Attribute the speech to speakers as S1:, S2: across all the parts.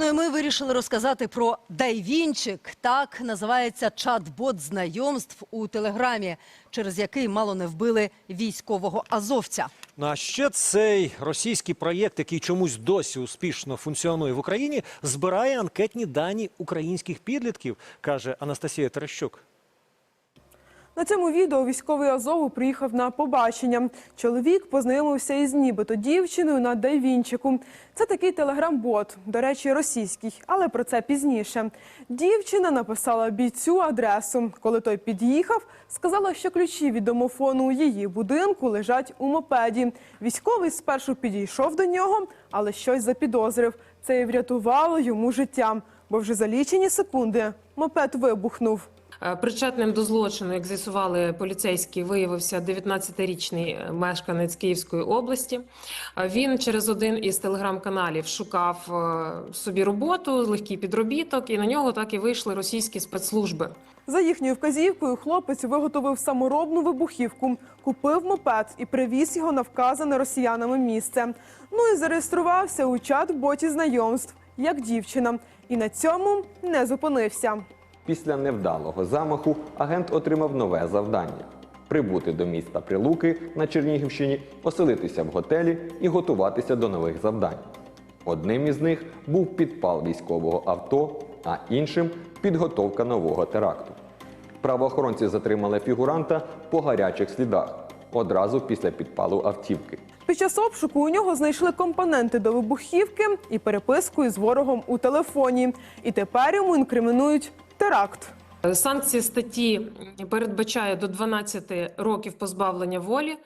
S1: Ну і ми вирішили розказати про Дайвінчик. Так називається чат-бот знайомств у телеграмі, через який мало не вбили військового азовця.
S2: Ну, А ще цей російський проєкт, який чомусь досі успішно функціонує в Україні, збирає анкетні дані українських підлітків, каже Анастасія Терещук.
S3: На цьому відео військовий Азову приїхав на побачення. Чоловік познайомився із нібито дівчиною на Дайвінчику. Це такий телеграм-бот, до речі, російський, але про це пізніше. Дівчина написала бійцю адресу. Коли той під'їхав, сказала, що ключі від домофону у її будинку лежать у мопеді. Військовий спершу підійшов до нього, але щось запідозрив. Це і врятувало йому життя, бо вже за лічені секунди мопед вибухнув.
S4: Е, Причетним до злочину, як з'ясували поліцейські, виявився 19-річний мешканець Київської області. Е, Він через один із телеграм-каналів шукав е, собі роботу, легкий підробіток, і на нього так і вийшли російські спецслужби.
S3: За їхньою вказівкою хлопець виготовив саморобну вибухівку, купив мопед і привіз його на вказане росіянами місце. Ну і зареєструвався у чат-боті знайомств як дівчина. І на цьому не зупинився.
S5: Після невдалого замаху агент отримав нове завдання прибути до міста Прилуки на Чернігівщині, оселитися в готелі і готуватися до нових завдань. Одним із них був підпал військового авто, а іншим підготовка нового теракту. Правоохоронці затримали фігуранта по гарячих слідах одразу після підпалу автівки.
S3: Під час обшуку у нього знайшли компоненти до вибухівки і переписку із ворогом у телефоні. І тепер йому інкримінують теракт.
S4: Санкції статті передбачає до 12 років позбавлення волі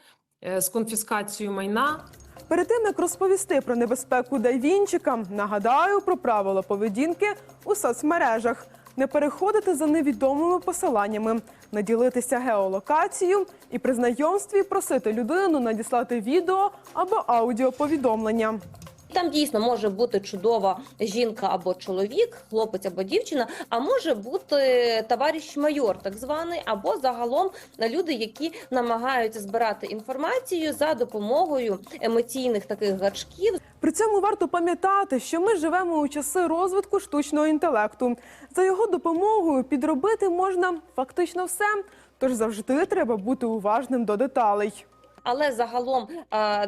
S4: е, з конфіскацією майна
S3: Перед тим як розповісти про небезпеку дайвінчика, нагадаю про правила поведінки у соцмережах. Не переходити за невідомими посиланнями, не ділитися геолокацією і при знайомстві просити людину надіслати відео або аудіоповідомлення.
S6: Там дійсно може бути чудова жінка або чоловік, хлопець або дівчина, а може бути товариш майор, так званий, або загалом люди, які намагаються збирати інформацію за допомогою емоційних таких гачків.
S3: При цьому варто пам'ятати, що ми живемо у часи розвитку штучного інтелекту. За його допомогою підробити можна фактично все. Тож завжди треба бути уважним до деталей.
S6: Але загалом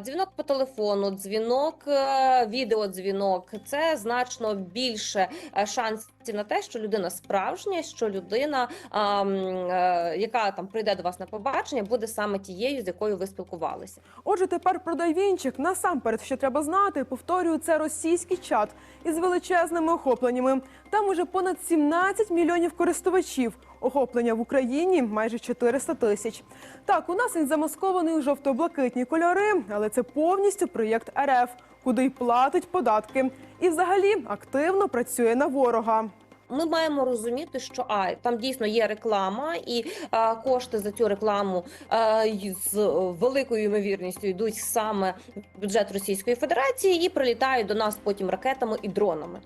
S6: дзвінок по телефону, дзвінок, е, відеодзвінок це значно більше е, шансів на те, що людина справжня, що людина, а, м, е, яка там прийде до вас на побачення, буде саме тією, з якою ви спілкувалися.
S3: Отже, тепер про дайвінчик. Насамперед, що треба знати, повторюю, це російський чат із величезними охопленнями. Там уже понад 17 мільйонів користувачів. Охоплення в Україні майже 400 тисяч. Так, у нас він замаскований у жовто-блакитні кольори, але це повністю проєкт РФ, куди й платить податки. І взагалі активно працює на ворога.
S6: Ми маємо розуміти, що а там дійсно є реклама, і а, кошти за цю рекламу а, з великою ймовірністю йдуть саме в бюджет Російської Федерації і прилітають до нас потім ракетами і дронами.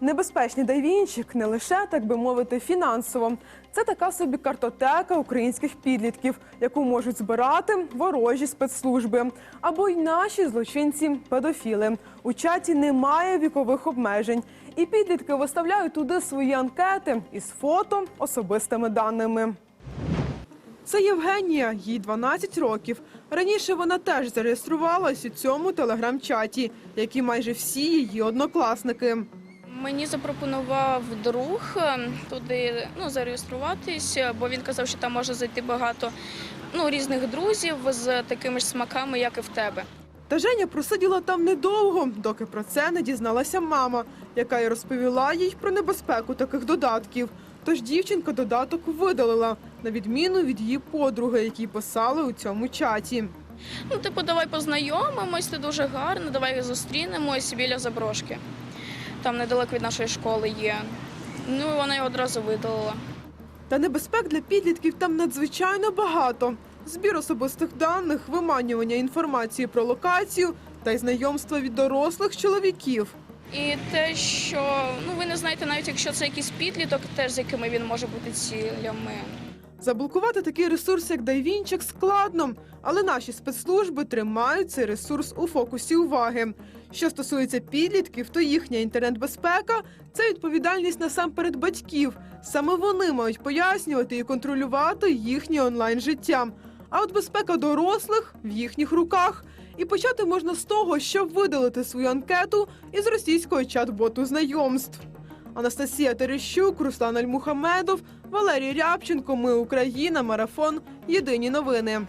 S3: Небезпечний дайвінчик не лише, так би мовити, фінансово. Це така собі картотека українських підлітків, яку можуть збирати ворожі спецслужби або й наші злочинці-педофіли. У чаті немає вікових обмежень, і підлітки виставляють туди свої анкети із фото, особистими даними. Це Євгенія, їй 12 років. Раніше вона теж зареєструвалась у цьому телеграм-чаті, як і майже всі її однокласники.
S7: Мені запропонував друг е, туди ну, зареєструватись, бо він казав, що там може зайти багато ну, різних друзів з такими ж смаками, як і в тебе.
S3: Та Женя просиділа там недовго, доки про це не дізналася мама, яка й розповіла їй про небезпеку таких додатків. Тож дівчинка додаток видалила, на відміну від її подруги, які писали у цьому чаті.
S7: Ну, типу, давай познайомимось, ти дуже гарно, давай зустрінемось біля заброшки. Там недалеко від нашої школи є. Ну, і вона його одразу видалила.
S3: Та небезпек для підлітків там надзвичайно багато. Збір особистих даних, виманювання інформації про локацію та й знайомства від дорослих чоловіків.
S7: І те, що ну ви не знаєте, навіть якщо це якийсь підліток, теж з якими він може бути цілями.
S3: Заблокувати такий ресурс, як Дайвінчик, складно, але наші спецслужби тримають цей ресурс у фокусі уваги. Що стосується підлітків, то їхня інтернет-безпека це відповідальність насамперед батьків. Саме вони мають пояснювати і контролювати їхнє онлайн життя. А от безпека дорослих в їхніх руках. І почати можна з того, щоб видалити свою анкету із російського чат-боту знайомств. Анастасія Терещук, Руслан Альмухамедов, Валерій Рябченко. Ми Україна. Марафон. Єдині новини.